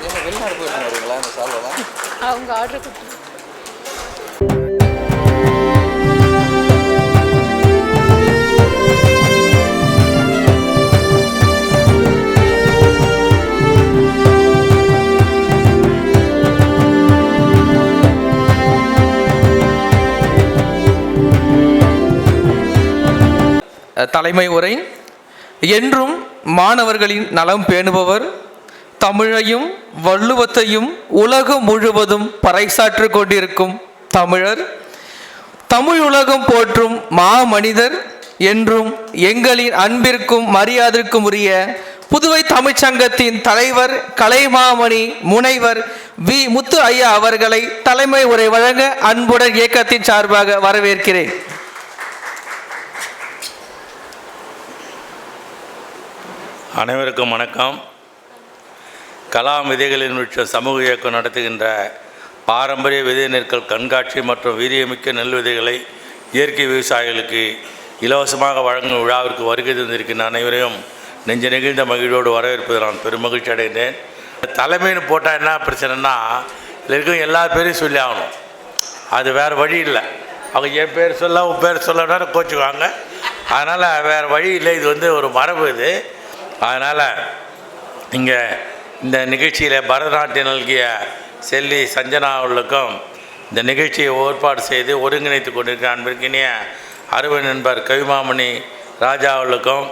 என்ன வெளிநாடு போயிட்டு வருவீங்களா இந்த சால்வெல்லாம்? அவங்க ஆர்டர் கொடுத்து. தலைமை உரை. என்றும் மாணவர்களின் நலம் பேணுபவர் தமிழையும் வள்ளுவத்தையும் உலகம் முழுவதும் பறைசாற்று கொண்டிருக்கும் தமிழர் தமிழ் உலகம் போற்றும் மாமனிதர் என்றும் எங்களின் அன்பிற்கும் மரியாதைக்கும் உரிய புதுவை தமிழ்ச்சங்கத்தின் தலைவர் கலைமாமணி முனைவர் வி. முத்து ஐயா அவர்களை தலைமை உரை வழங்க அன்புடன் இயக்கத்தின் சார்பாக வரவேற்கிறேன். அனைவருக்கும் வணக்கம். கலாம் விதைகளின் உற்ற சமூக இயக்கம் நடத்துகின்ற பாரம்பரிய விதை நெற்கள் கண்காட்சி மற்றும் வீரியமிக்க நெல் விதைகளை இயற்கை விவசாயிகளுக்கு இலவசமாக வழங்கும் விழாவிற்கு வருகை தந்திருக்கின்ற அனைவரையும் நெஞ்சு நெகிழ்ந்த மகிழ்வோடு வரவேற்பது நான் பெருமகிழ்ச்சி அடைந்தேன் தலைமைன்னு போட்டால் என்ன பிரச்சனைனா இதில் இருக்கும் எல்லா பேரையும் சொல்லி ஆகணும். அது வேறு வழி இல்லை. அவங்க என் பேர் சொல்ல உன் பேர் சொல்லணும்னு கோச்சுக்குவாங்க. அதனால் வேறு வழி இல்லை. இது வந்து ஒரு மரபு இது. அதனால் இங்கே இந்த நிகழ்ச்சியில் பரதநாட்டியம் நல்கிய செல்வி சஞ்சனா அவர்களுக்கும் இந்த நிகழ்ச்சியை ஏற்பாடு செய்து ஒருங்கிணைத்து கொண்டிருக்கிற அன்பிற்கினிய அருமை நண்பர் கவிமாமணி ராஜா அவர்களுக்கும்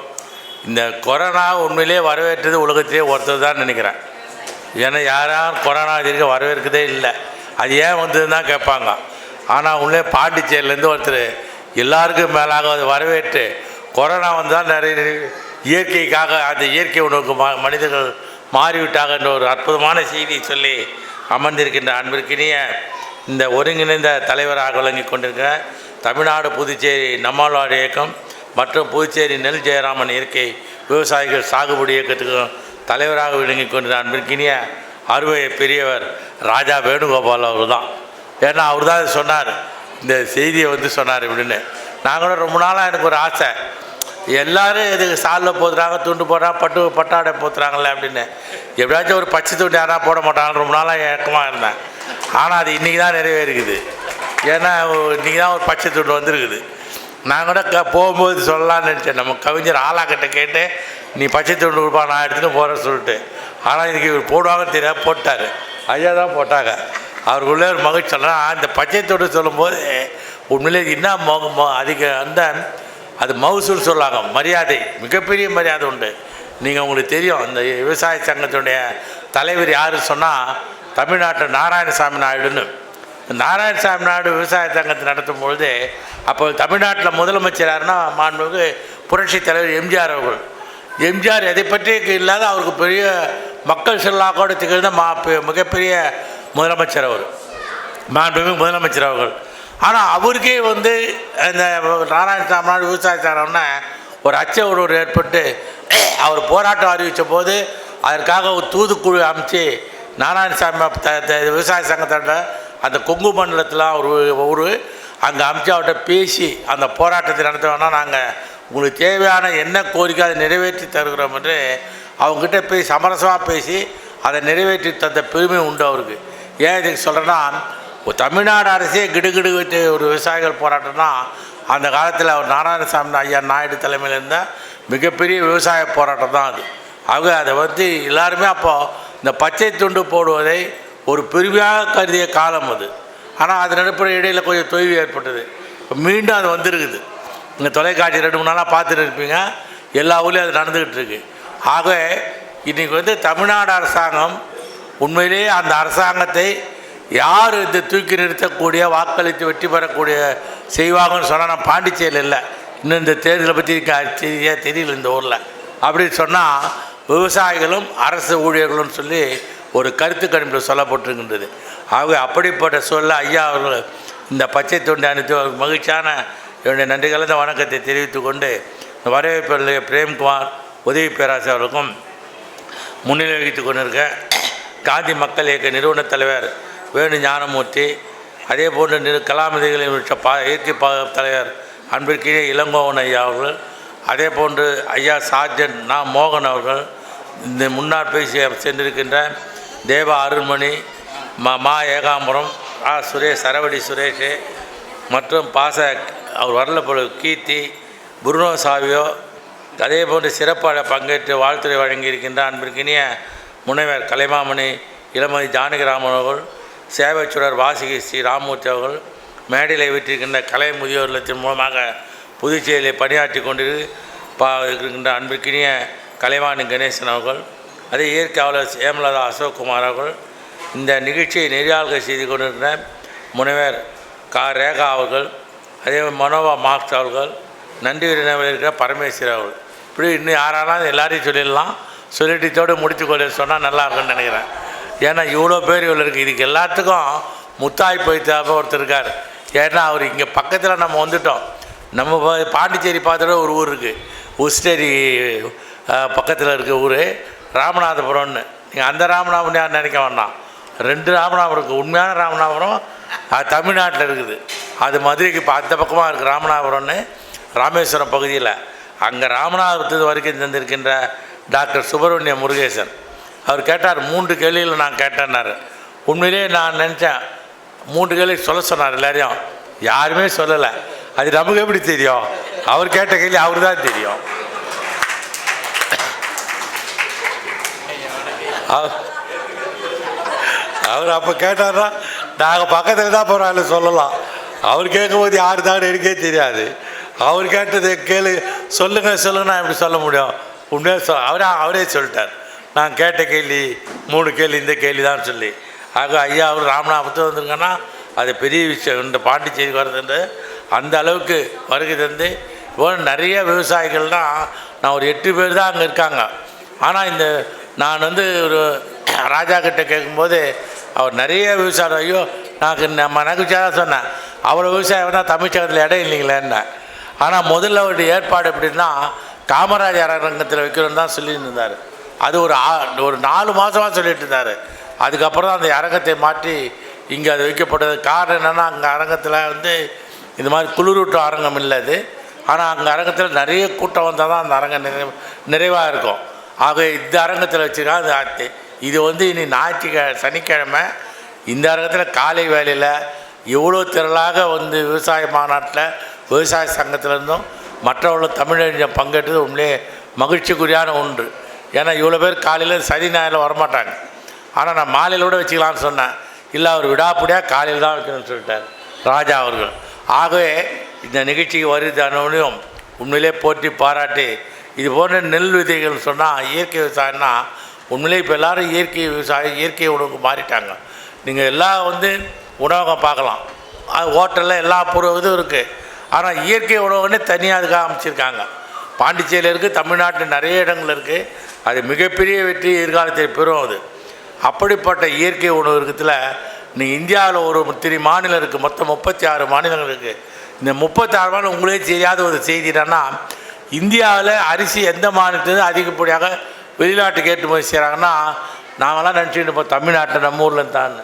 இந்த கொரோனா உண்மையிலே வரவேற்றது உலகத்திலே ஒருத்தர் தான் நினைக்கிறேன். ஏன்னா யாரும் கொரோனா இதுக்கு வரவேற்கதே இல்லை. அது ஏன் வந்ததுன்னு தான் கேட்பாங்க. ஆனால் உள்ளே பாண்டிச்சேரியிலேருந்து ஒருத்தர் எல்லாருக்கும் மேலாக அது வரவேற்று கொரோனா வந்தால் நிறைய இயற்கைக்காக அந்த இயற்கை உணவுக்கு மனிதர்கள் மாறிவிட்டாங்க என்ற ஒரு அற்புதமான செய்தியை சொல்லி அமர்ந்திருக்கின்ற அன்பிற்கினிய இந்த ஒருங்கிணைந்த தலைவராக விளங்கி கொண்டிருக்கிற தமிழ்நாடு புதுச்சேரி நம்மாழ்வார் இயக்கம் மற்றும் புதுச்சேரி நெல் ஜெயராமன் இயற்கை விவசாயிகள் சாகுபடி இயக்கத்துக்கும் தலைவராக விளங்கி கொண்டிருந்த அன்பிற்கினிய அறுவை பெரியவர் ராஜா வேணுகோபால் அவர் தான் ஏன்னா அவர் தான் சொன்னார் இந்த செய்தியை வந்து சொன்னார் இப்படின்னு நான் கூட ரொம்ப நாளாக எனக்கு ஒரு ஆசை. எல்லாரும் இது சாலில் போத்துறாங்க துண்டு போடுறாங்க பட்டு பட்டாடை போத்துறாங்களே அப்படின்னு. எப்படியாச்சும் ஒரு பச்சை துண்டு யாராவது போட மாட்டாங்கன்னு ரொம்ப நாளாக ஏக்கமாக இருந்தேன். ஆனால் அது இன்றைக்கி தான் நிறைவேறுக்குது. ஏன்னா இன்றைக்கி தான் ஒரு பச்சை துண்டு வந்திருக்குது. நான் கூட க போகும்போது சொல்லலாம்னு நினச்சேன். நம்ம கவிஞர் ஆளாக்கிட்ட கேட்டு நீ பச்சை துண்டு கொடுப்பா நான் எடுத்துகிட்டு போகிறேன் சொல்லிட்டு. ஆனால் இன்றைக்கி இவர் போடுவாங்கன்னு தெரியாது போட்டார். ஐயா தான் போட்டாங்க. அவருக்குள்ளே ஒரு மகிழ்ச்சி. சொல்லலாம் இந்த பச்சை துண்டு சொல்லும்போது உண்மையிலே என்ன மோகமோ அதுக்கு அதிக அந்த அது மவுசூல் சொல்லாகும் மரியாதை மிகப்பெரிய மரியாதை உண்டு. நீங்கள் உங்களுக்கு தெரியும் இந்த விவசாய சங்கத்தினுடைய தலைவர் யார் சொன்னால் தமிழ்நாட்டில் நாராயணசாமி நாயுடுன்னு. நாராயணசாமி நாயுடு விவசாய சங்கத்தை நடத்தும் பொழுது அப்போ தமிழ்நாட்டில் முதலமைச்சர் யாருன்னா மாண்புமிகு புரட்சி தலைவர் எம்ஜிஆர் அவர்கள். எம்ஜிஆர் எதை பற்றி இல்லாத அவருக்கு பெரிய மக்கள் செல்லாக்கோடு திகழ்ந்த மா பெ- மிகப்பெரிய முதலமைச்சர் அவர். மாண்புமிகு முதலமைச்சர் அவர்கள். ஆனால் அவருக்கே வந்து இந்த நாராயணசாமி நாயுடு ஒரு அச்ச உணர்வு ஏற்பட்டு அவர் போராட்டம் அறிவித்த போது அதற்காக ஒரு தூதுக்குழு அமைச்சு நாராயணசாமி த- விவசாய சங்கத்தோட அந்த கொங்கு மண்டலத்தில் ஒரு ஊர் அங்கே அமைச்சு அவர்கிட்ட பேசி அந்த போராட்டத்தை நடத்த வேணால் நாங்கள் உங்களுக்கு தேவையான என்ன கோரிக்கை அதை நிறைவேற்றி தருகிறோம் என்று அவங்ககிட்ட போய் சமரசமாக பேசி அதை நிறைவேற்றி தந்த பெருமை உண்டு அவருக்கு. ஏன் இதுக்கு சொல்கிறேன்னா ஒரு தமிழ்நாடு அரசே கிடுகிடு வச்சு ஒரு விவசாயிகள் போராட்டம்னா அந்த காலத்தில் அவர் நாராயணசாமி ஐயா நாயுடு தலைமையில் இருந்த மிகப்பெரிய விவசாய போராட்டம் தான் அது. அவங்க அதை வந்து எல்லாருமே அப்போது இந்த பச்சை துண்டு போடுவதை ஒரு பெருமையாக கருதிய காலம் அது. ஆனால் அது நடுப்புற இடையில் கொஞ்சம் தொய்வு ஏற்பட்டது. இப்போ மீண்டும் அது வந்திருக்குது. இந்த தொலைக்காட்சி ரெண்டு மூணு நாளாக பார்த்துட்டு இருப்பீங்க. எல்லா ஊர்லேயும் அது நடந்துக்கிட்டு இருக்கு. ஆக இன்றைக்கி வந்து தமிழ்நாடு அரசாங்கம் உண்மையிலேயே அந்த அரசாங்கத்தை யார் இந்த தூக்கி நிறுத்தக்கூடிய வாக்களித்து வெற்றி பெறக்கூடிய செய்வாங்கன்னு சொன்னால் நான் பாண்டிச்சேரியில் இல்லை. இன்னும் இந்த தேர்தலை பற்றி சரியாக தெரியல இந்த ஊரில். அப்படின்னு சொன்னால் விவசாயிகளும் அரசு ஊழியர்களும் சொல்லி ஒரு கருத்து கணிப்பில் சொல்லப்பட்டிருக்கின்றது. ஆகவே அப்படிப்பட்ட சொல்ல ஐயா அவர்கள் இந்த பச்சை தொண்டை அனுப்பி மகிழ்ச்சியான என்னுடைய நன்றி கலந்த வணக்கத்தை தெரிவித்து கொண்டு இந்த பிரேம்குமார் உதவி பேராசிரியர் முன்னிலை வகித்துக் கொண்டிருக்க காந்தி மக்கள் இயக்க நிறுவனத் தலைவர் வேணு ஞானமூர்த்தி. அதே போன்று நிறு கலாநிதிகளின் விட்ட பா இயற்கை பாதுகாப்பு தலைவர் அன்பிற்கினிய இளங்கோவன் ஐயா அவர்கள். அதே போன்று ஐயா சார்ஜன் நா மோகன் அவர்கள். இந்த முன்னாள் பேசி சென்றிருக்கின்ற தேவ அருள்மணி மா மா ஏகாம்பரம் ஆ சுரேஷ் சரவடி சுரேஷ் மற்றும் பாச அவர் வரல கீர்த்தி புருனோ சாவியோ அதே போன்று சிறப்பாக பங்கேற்று வாழ்த்துறை வழங்கியிருக்கின்ற அன்பிற்கினிய முனைவர் கலைமாமணி இளமதி ஜானகிராமன் அவர்கள் சேவைச்சுடர் வாசிகி ஸ்ரீ ராமூர்த்தி அவர்கள் மேடையில் விட்டிருக்கின்ற கலை முதியோர் இல்லத்தின் மூலமாக புதுச்சேரியில் பணியாற்றி கொண்டு பா இருக்கின்ற அன்பிற்கினிய கலைவாணி கணேசன் அவர்கள் அதே இயற்கை ஆவலர் அசோக்குமார் அவர்கள் இந்த நிகழ்ச்சியை நெறியாள்கை செய்து கொண்டிருக்கிற முனைவர் கா. ரேகா அவர்கள் அதே மாதிரி மனோவா மார்க்ஸ் அவர்கள் நன்றி விருந்தினர் இருக்கிற பரமேஸ்வர் அவர்கள். இப்படி இன்னும் யாராலும் எல்லாரையும் சொல்லிடலாம். சொல்லிட்டு முடித்து கொள்ள சொன்னால் நல்லா இருக்கும்னு நினைக்கிறேன். ஏன்னா இவ்வளோ பேர் இவ்வளோ இருக்குது இதுக்கு எல்லாத்துக்கும் முத்தாய் போய்த்தாப்ப ஒருத்தர் இருக்கார். ஏன்னா அவர் இங்கே பக்கத்தில் நம்ம வந்துட்டோம். நம்ம பாண்டிச்சேரி பார்த்துட்டு ஒரு ஊர் இருக்குது உஸ்டேரி பக்கத்தில் இருக்க ஊர். ராமநாதபுரம்னு. நீங்கள் அந்த ராமநாதபுரம் நினைக்க வேண்டாம் ரெண்டு ராமநாதபுரம் இருக்குது உண்மையான ராமநாதபுரம் அது தமிழ்நாட்டில் இருக்குது. அது மதுரைக்கு இப்போ அந்த பக்கமாக இருக்குது ராமநாதபுரம்னு ராமேஸ்வரம் பகுதியில். அங்கே ராமநாதபுரத்து வரைக்கும் தந்திருக்கின்ற டாக்டர் சுப்பிரமணிய முருகேசன். அவர் கேட்டார் மூன்று கேள்வியில் நான் கேட்டேன்னாரு. உண்மையிலேயே நான் நினச்சேன் மூன்று கேள்வி சொல்ல சொன்னார் எல்லாரையும். யாருமே சொல்லலை. அது நமக்கு எப்படி தெரியும்? அவர் கேட்ட கேள்வி அவர் தான் தெரியும். அவர் அவர் அப்போ கேட்டார்னா நாங்கள் பக்கத்தில் தான் பரவாயில்ல சொல்லலாம். அவர் கேட்கும்போது யார் தான் எனக்கே தெரியாது. அவர் கேட்டது கேளு சொல்லுங்க சொல்லுங்க நான் எப்படி சொல்ல முடியும்? உண்மையாக சொல் அவரே அவரே சொல்லிட்டார். நான் கேட்ட கேள்வி மூணு கேள்வி இந்த கேள்வி தான் சொல்லி. ஆக ஐயா அவர் ராமநாதபுரத்தில் வந்திருங்கன்னா அது பெரிய விஷயம். இந்த பாண்டிச்சேரி வர்றதுன்றது அந்த அளவுக்கு வருகை தந்து இப்போ நிறைய விவசாயிகள்னால் நான் ஒரு எட்டு பேர் தான் அங்கே இருக்காங்க. ஆனால் இந்த நான் வந்து ஒரு ராஜா கிட்ட கேட்கும்போது அவர் நிறைய விவசாயம் ஐயோ நான் நம்ம நகைச்சாக சொன்னேன். அவ்வளோ விவசாயம் தான் தமிழ்ச்சகத்தில் இடம் இல்லைங்களேன்னு ஆனால் முதல்ல அவருடைய ஏற்பாடு எப்படின்னா காமராஜர் அரங்கத்தில் வைக்கணும்னு தான் சொல்லியிருந்தார் அது ஒரு ஆ- ஒரு நாலு மாதமாக சொல்லிட்டு இருந்தார். அதுக்கப்புறம் தான் அந்த அரங்கத்தை மாற்றி இங்கே அது வைக்கப்பட்டது. காரணம் என்னென்னா அங்கே அரங்கத்தில் வந்து இந்த மாதிரி குளிரூட்டும் அரங்கம் இல்லை அது. ஆனால் அங்கே அரங்கத்தில் நிறைய கூட்டம் வந்தால் தான் அந்த அரங்கம் நிறைவு நிறைவாக இருக்கும். ஆக இந்த அரங்கத்தில் வச்சுருக்காங்க அது ஆத்து இது வந்து இனி ஞாயிற்றுக்கிழமை சனிக்கிழமை. இந்த அரங்கத்தில் காலை வேலையில் எவ்வளோ திரளாக வந்து விவசாய மாநாட்டில் விவசாய சங்கத்திலேருந்தும் மற்றவர்களும் தமிழறிஞர் பங்கேற்றது உண்மையிலே மகிழ்ச்சிக்குரியான ஒன்று. ஏன்னா இவ்வளோ பேர் காலையில் சரி ஞாயிறில் வரமாட்டாங்க. ஆனால் நான் மாலையில் கூட வச்சுக்கலாம்னு சொன்னேன். இல்லை அவர் விடாப்பிடியாக காலையில் தான் வைக்கணும்னு சொல்லிட்டார். ராஜா அவர்கள். ஆகவே இந்த நிகழ்ச்சிக்கு வருது அனுபவம் உண்மையிலே போற்றி பாராட்டி இது போன்ற நெல் விதைகள் சொன்னால் இயற்கை விவசாயம்னா உண்மையிலே இப்போ எல்லாரும் இயற்கை விவசாயம் இயற்கை உணவுக்கு மாறிட்டாங்க. நீங்கள் எல்லாம் வந்து உணவகம் பார்க்கலாம். அது ஹோட்டலில் எல்லா பொருள் இதுவும் இருக்குது ஆனால் இயற்கை உணவுன்னு தனியாக அதுக்காக அமைச்சிருக்காங்க. பாண்டிச்சேரியில் இருக்குது தமிழ்நாட்டில் நிறைய இடங்கள் இருக்குது அது மிகப்பெரிய வெற்றி எதிர்காலத்தில் பெறும் அது. அப்படிப்பட்ட இயற்கை உணவு இருக்கிறதுல நீ இந்தியாவில் ஒரு திரு மாநிலம் இருக்குது மொத்தம் முப்பத்தி ஆறு மாநிலங்கள் இருக்குது இந்த முப்பத்தி ஆறு மாநிலம் உங்களே தெரியாத ஒரு செய்தி என்னன்னா இந்தியாவில் அரிசி எந்த மாநிலத்துலேருந்து அதிகப்படியாக வெளிநாட்டுக்கு ஏற்றுமதி செய்கிறாங்கன்னா நாமெல்லாம் நினச்சிட்டு இருப்போம் தமிழ்நாட்டில் நம்ம ஊரில் தான்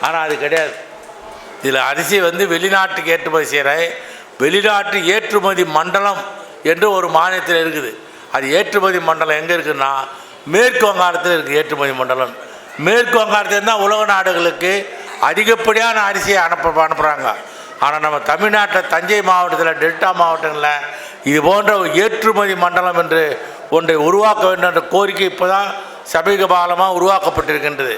ஆனால் அது கிடையாது. இதில் அரிசி வந்து வெளிநாட்டுக்கு ஏற்றுமதி செய்கிற வெளிநாட்டு ஏற்றுமதி மண்டலம் என்று ஒரு மாநிலத்தில் இருக்குது. அது ஏற்றுமதி மண்டலம் எங்கே இருக்குன்னா மேற்கு வங்காளத்தில் இருக்குது ஏற்றுமதி மண்டலம். மேற்கு வங்காளத்தில் தான் உலக நாடுகளுக்கு அதிகப்படியான அரிசியை அனுப்ப அனுப்புகிறாங்க ஆனால் நம்ம தமிழ்நாட்டில் தஞ்சை மாவட்டத்தில் டெல்டா மாவட்டங்களில் இது போன்ற ஏற்றுமதி மண்டலம் என்று ஒன்றை உருவாக்க வேண்டும் என்ற கோரிக்கை இப்போ தான் சமீப காலமாக உருவாக்கப்பட்டிருக்கின்றது.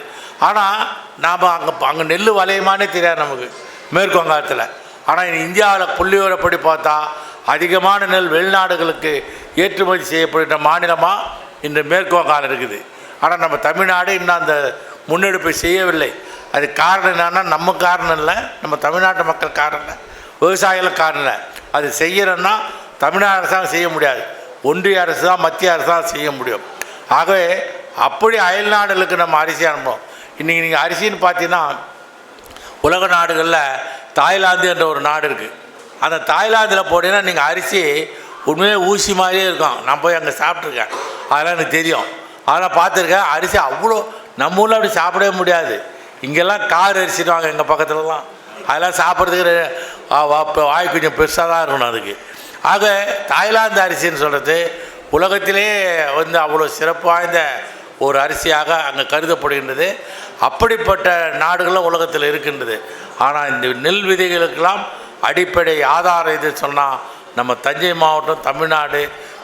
ஆனால் நாம் அங்கே அங்கே நெல் வளையமானே தெரியாது நமக்கு மேற்கு வங்காளத்தில். ஆனால் இந்தியாவில் புள்ளியோரப்படி பார்த்தா அதிகமான நெல் வெளிநாடுகளுக்கு ஏற்றுமதி செய்யப்படுகின்ற மாநிலமாக இன்று மேற்கு வங்காளம் இருக்குது. ஆனால் நம்ம தமிழ்நாடு இன்னும் அந்த முன்னெடுப்பை செய்யவில்லை. அது காரணம் என்னென்னா நம்ம காரணம் இல்லை. நம்ம தமிழ்நாட்டு மக்கள் காரணம் இல்லை. விவசாயிகள் காரணம் இல்லை. அது செய்யணும்னா தமிழ்நாடு அரசாங்கம் செய்ய முடியாது. ஒன்றிய அரசு தான் மத்திய அரசு தான் செய்ய முடியும். ஆகவே அப்படி அயல் நாடுகளுக்கு நம்ம அரிசி அனுப்புவோம் இன்றைக்கி நீங்கள் அரிசின்னு பார்த்தீங்கன்னா உலக நாடுகளில் தாய்லாந்து என்ற ஒரு நாடு இருக்குது அந்த தாய்லாந்தில் போட்டீங்கன்னா நீங்கள் அரிசி உண்மையிலே ஊசி மாதிரியே இருக்கும். நான் போய் அங்கே சாப்பிட்ருக்கேன் அதெல்லாம் எனக்கு தெரியும். அதெல்லாம் பார்த்துருக்கேன். அரிசி அவ்வளோ நம்ம ஊரில் அப்படி சாப்பிடவே முடியாது. இங்கெல்லாம் கார் அரிசிடுவாங்க எங்கள் பக்கத்துலலாம். அதெல்லாம் சாப்பிட்றதுக்கு வாய் கொஞ்சம் பெருசாக தான் இருக்கணும் அதுக்கு. ஆக தாய்லாந்து அரிசின்னு சொல்கிறது உலகத்திலே வந்து அவ்வளோ சிறப்பு வாய்ந்த ஒரு அரிசியாக அங்கே கருதப்படுகின்றது. அப்படிப்பட்ட நாடுகளும் உலகத்தில் இருக்கின்றது. ஆனால் இந்த நெல் விதைகளுக்கெல்லாம் அடிப்படை ஆதாரம் இது சொன்னால் நம்ம தஞ்சை மாவட்டம் தமிழ்நாடு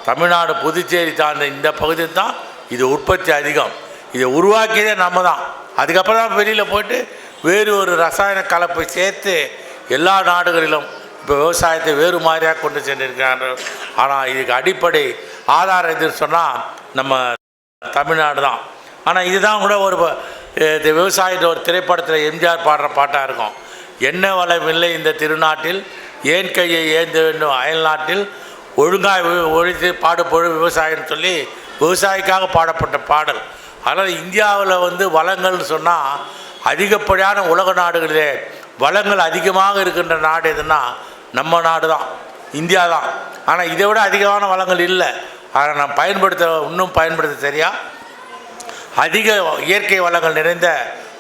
தமிழ்நாடு புதுச்சேரி சார்ந்த இந்த பகுதி தான் இது உற்பத்தி அதிகம். இதை உருவாக்கியதே நம்ம தான் அதுக்கப்புறம் தான் வெளியில் போயிட்டு வேறு ஒரு ரசாயன கலப்பை சேர்த்து எல்லா நாடுகளிலும் இப்போ விவசாயத்தை வேறு மாதிரியாக கொண்டு சென்றிருக்கிறார்கள். ஆனால் இதுக்கு அடிப்படை ஆதாரம் எதுன்னு சொன்னால் நம்ம தமிழ்நாடு தான். ஆனால் இதுதான் கூட ஒரு விவசாயத்தை ஒரு திரைப்படத்தில் எம்ஜிஆர் பாடுற பாட்டாக இருக்கும். என்ன வளமில்லை இந்த திருநாட்டில்? ஏன் கையை ஏந்த வேண்டும்? அயல் நாட்டில் ஒழுங்காய் ஒழித்து பாடுபொழு விவசாயம்னு சொல்லி விவசாயிக்காக பாடப்பட்ட பாடல். அதனால் இந்தியாவில் வந்து வளங்கள்னு சொன்னால் அதிகப்படியான உலக நாடுகளிலே வளங்கள் அதிகமாக இருக்கின்ற நாடு எதுன்னா நம்ம நாடு தான். இந்தியா தான். ஆனால் இதை விட அதிகமான வளங்கள் இல்லை. அதை நான் பயன்படுத்த இன்னும் பயன்படுத்த சரியா அதிக இயற்கை வளங்கள் நிறைந்த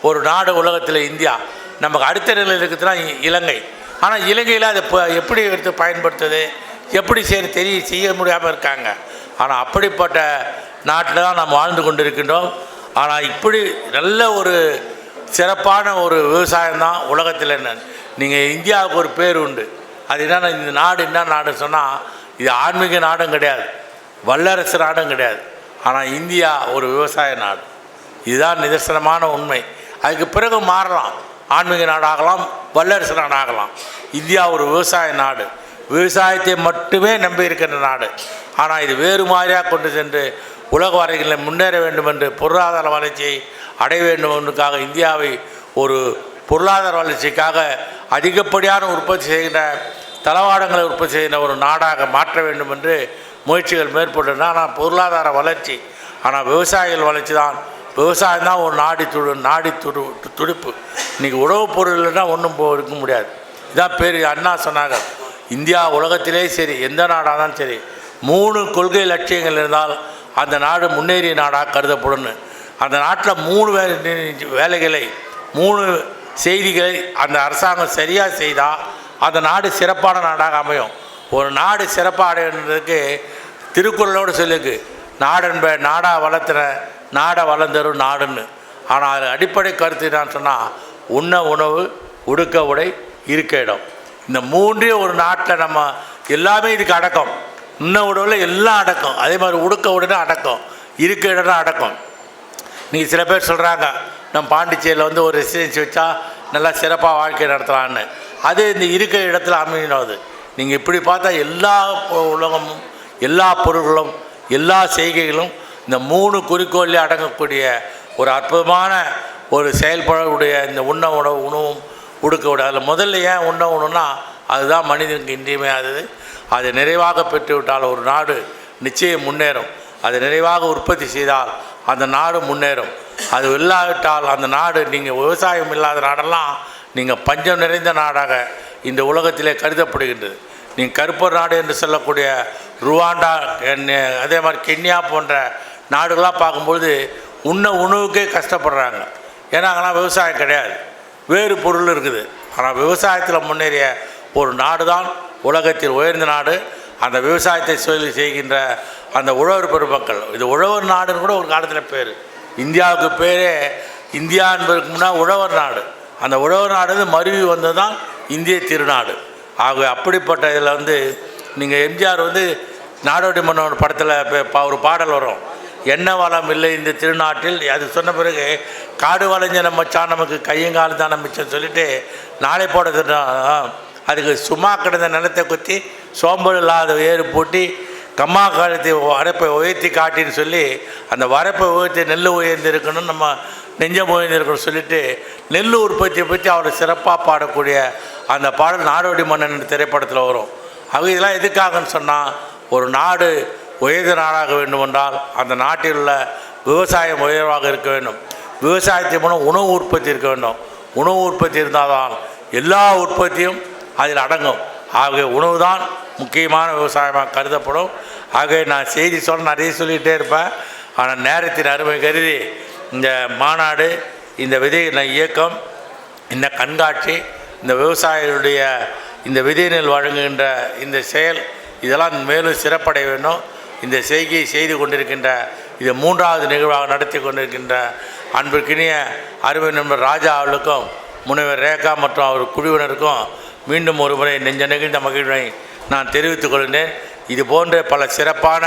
ஒரு நாடு உலகத்தில் இந்தியா. நமக்கு அடுத்த நிலையில் இருக்கிறதுனா இ- இலங்கை. ஆனால் இலங்கையில் அதை இப்போ எப்படி எடுத்து பயன்படுத்துது எப்படி செய்ய தெரிய செய்ய முடியாமல் இருக்காங்க. ஆனால் அப்படிப்பட்ட நாட்டில் தான் நாம் வாழ்ந்து கொண்டு இருக்கின்றோம் ஆனால் இப்படி நல்ல ஒரு சிறப்பான ஒரு விவசாயம் தான் உலகத்தில் என்ன. நீங்கள் இந்தியாவுக்கு ஒரு பேர் உண்டு. அது என்னென்ன இந்த நாடு என்ன நாடுன்னு சொன்னால் இது ஆன்மீக நாடும் கிடையாது. வல்லரசு நாடும் கிடையாது. ஆனால் இந்தியா ஒரு விவசாய நாடு. இதுதான் நிதர்சனமான உண்மை. அதுக்கு பிறகு மாறலாம். ஆன்மீக நாடாகலாம் வல்லரசு நாடாகலாம். இந்தியா ஒரு விவசாய நாடு. விவசாயத்தை மட்டுமே நம்பி இருக்கின்ற நாடு. ஆனால் இது வேறு மாதிரியாக கொண்டு சென்று உலக வரைகளில் முன்னேற வேண்டும் என்று பொருளாதார வளர்ச்சியை அடைய வேண்டும் என்றுக்காக இந்தியாவை ஒரு பொருளாதார வளர்ச்சிக்காக அதிகப்படியான உற்பத்தி செய்கின்ற தளவாடங்களை உற்பத்தி செய்கின்ற ஒரு நாடாக மாற்ற வேண்டும் என்று முயற்சிகள் மேற்கொண்டன ஆனால் பொருளாதார வளர்ச்சி ஆனால் விவசாயிகள் வளர்ச்சி தான் விவசாயம் தான் ஒரு நாடி துடு நாடி துடு துடிப்பு. இன்றைக்கி உணவுப் பொருள் இல்லைன்னா ஒன்றும் போ இருக்க முடியாது. இதான் பேர் அண்ணா சொன்னாங்க. இந்தியா உலகத்திலே சரி எந்த நாடாக இருந்தாலும் சரி மூணு கொள்கை லட்சியங்கள் இருந்தால் அந்த நாடு முன்னேறிய நாடாக கருதப்படும்னு. அந்த நாட்டில் மூணு வே வேலைகளை மூணு செய்திகளை அந்த அரசாங்கம் சரியாக செய்தால் அந்த நாடு சிறப்பான நாடாக அமையும். ஒரு நாடு சிறப்பாக அடையிறதுக்கு திருக்குறளோடு சொல்லுக்கு நாடென்ப நாடா வளர்த்துற நாடை வளர்ந்தரும் நாடுன்னு. ஆனால் அது அடிப்படை கருத்து என்னன்னு சொன்னால் உண்ண உணவு உடுக்க உடை இருக்க இடம். இந்த மூன்றையும் ஒரு நாட்டில் நம்ம எல்லாமே இதுக்கு அடக்கம். உண்ண உணவில் எல்லாம் அடக்கம். அதே மாதிரி உடுக்க உடனே அடக்கம். இருக்க இடம்னா அடக்கம். நீங்கள் சில பேர் சொல்கிறாங்க நம்ம பாண்டிச்சேரியில் வந்து ஒரு ரெசிடென்சி வச்சா நல்லா சிறப்பாக வாழ்க்கை நடத்தலான்னு அது இந்த இருக்கிற இடத்துல அமையணும் அது நீங்கள் இப்படி பார்த்தா எல்லா உலகமும் எல்லா பொருள்களும் எல்லா செய்கைகளும் இந்த மூணு குறிக்கோளில் அடங்கக்கூடிய ஒரு அற்புதமான ஒரு செயல்படக்கூடிய இந்த உண்ண உணவு உணவும் உடுக்க விட அதில் முதல்ல ஏன் உண்ண உணவுனா அதுதான் மனிதனுக்கு இன்றியமையாதது. அதை நிறைவாக பெற்றுவிட்டால் ஒரு நாடு நிச்சயம் முன்னேறும். அதை நிறைவாக உற்பத்தி செய்தால் அந்த நாடு முன்னேறும். அது இல்லாவிட்டால் அந்த நாடு நீங்கள் விவசாயம் இல்லாத நாடெல்லாம் நீங்கள் பஞ்சம் நிறைந்த நாடாக இந்த உலகத்திலே கருதப்படுகின்றது. நீங்கள் கருப்பர் நாடு என்று சொல்லக்கூடிய ருவாண்டா அதே மாதிரி கென்யா போன்ற நாடுகளாக பார்க்கும்பொழுது உண்ண உணவுக்கே கஷ்டப்படுறாங்க. ஏன்னா அங்கெல்லாம் விவசாயம் கிடையாது. வேறு பொருள் இருக்குது. ஆனால் விவசாயத்தில் முன்னேறிய ஒரு நாடு தான் உலகத்தில் உயர்ந்த நாடு. அந்த விவசாயத்தை சொல்லி செய்கின்ற அந்த உழவர் பெருமக்கள். இது உழவர் நாடுன்னு கூட ஒரு காலத்தில் பேர். இந்தியாவுக்கு பேரே இந்தியா என்பதற்கு முன்னால் உழவர் நாடு. அந்த உழவர் நாடு வந்து மருவி வந்தது தான் இந்திய திருநாடு. ஆகவே அப்படிப்பட்ட இதில் வந்து நீங்கள் எம்ஜிஆர் வந்து நாடோடி மன்னன் படத்தில் ஒரு பாடல் வரும். என்ன வளம் இல்லை இந்த திருநாட்டில்? அது சொன்ன பிறகு காடு வளைஞ்ச நம்ம மச்சான் நமக்கு கையங்காலம் தான் மிச்சம் சொல்லிட்டு நாளை போட அதுக்கு சும்மா கிடந்த நிலத்தை குத்தி சோம்பல் இல்லாத ஏறு பூட்டி கம்மா காலத்தை வரப்பை உயர்த்தி காட்டின்னு சொல்லி அந்த வரப்பை உயர்த்தி நெல் உயர்ந்து நம்ம நெஞ்சம் உயர்ந்து இருக்கணும் சொல்லிட்டு நெல் உற்பத்தியை பற்றி அவர் சிறப்பாக பாடக்கூடிய அந்த பாடல் நாடோடி மன்னன் திரைப்படத்தில் வரும். அவங்க இதெல்லாம் எதுக்காகன்னு சொன்னால் ஒரு நாடு உயர்ந்த நாடாக வேண்டுமென்றால் அந்த நாட்டில் உள்ள விவசாயம் உயர்வாக இருக்க வேண்டும். விவசாயத்தின் மூலம் உணவு உற்பத்தி இருக்க வேண்டும். உணவு உற்பத்தி இருந்தால்தான் எல்லா உற்பத்தியும் அதில் அடங்கும். ஆகவே உணவு தான் முக்கியமான விவசாயமாக கருதப்படும். ஆகவே நான் செய்தி சொல்ல நிறைய சொல்லிகிட்டே இருப்பேன். ஆனால் நேரத்தின் அருமை கருதி இந்த மாநாடு இந்த விதை இயக்கம் இந்த கண்காட்சி இந்த விவசாயிகளுடைய இந்த விதை நெல் வழங்குகின்ற இந்த செயல் இதெல்லாம் மேலும் சிறப்படைய வேண்டும். இந்த செய்கையை செய்து கொண்டிருக்கின்ற இது மூன்றாவது நிகழ்வாக நடத்தி கொண்டிருக்கின்ற அன்பிற்கினிய அருமை நண்பர் ராஜா அவர்களுக்கும் முனைவர் ரேகா மற்றும் அவர் குழுவினருக்கும் மீண்டும் ஒரு முறை நெஞ்ச நெகிழ்ந்த மகிழ்வை நான் தெரிவித்துக் கொள்கிறேன் இது போன்ற பல சிறப்பான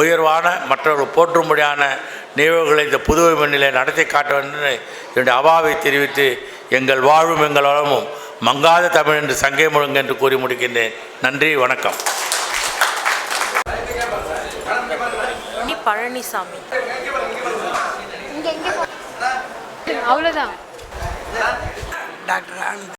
உயர்வான மற்றவர்கள் போற்றும்படியான நிகழ்வுகளை இந்த புதுவை மண்ணிலே நடத்தி காட்ட வேண்டும் என்று என்னுடைய அவாவை தெரிவித்து எங்கள் வாழ்வும் எங்கள் வளமும் மங்காத தமிழ் என்று சங்கை முழங்கு என்று கூறி முடிக்கின்றேன். நன்றி வணக்கம். பழனிசாமி. அவ்வளோதான் டாக்டர் ஆனந்த்.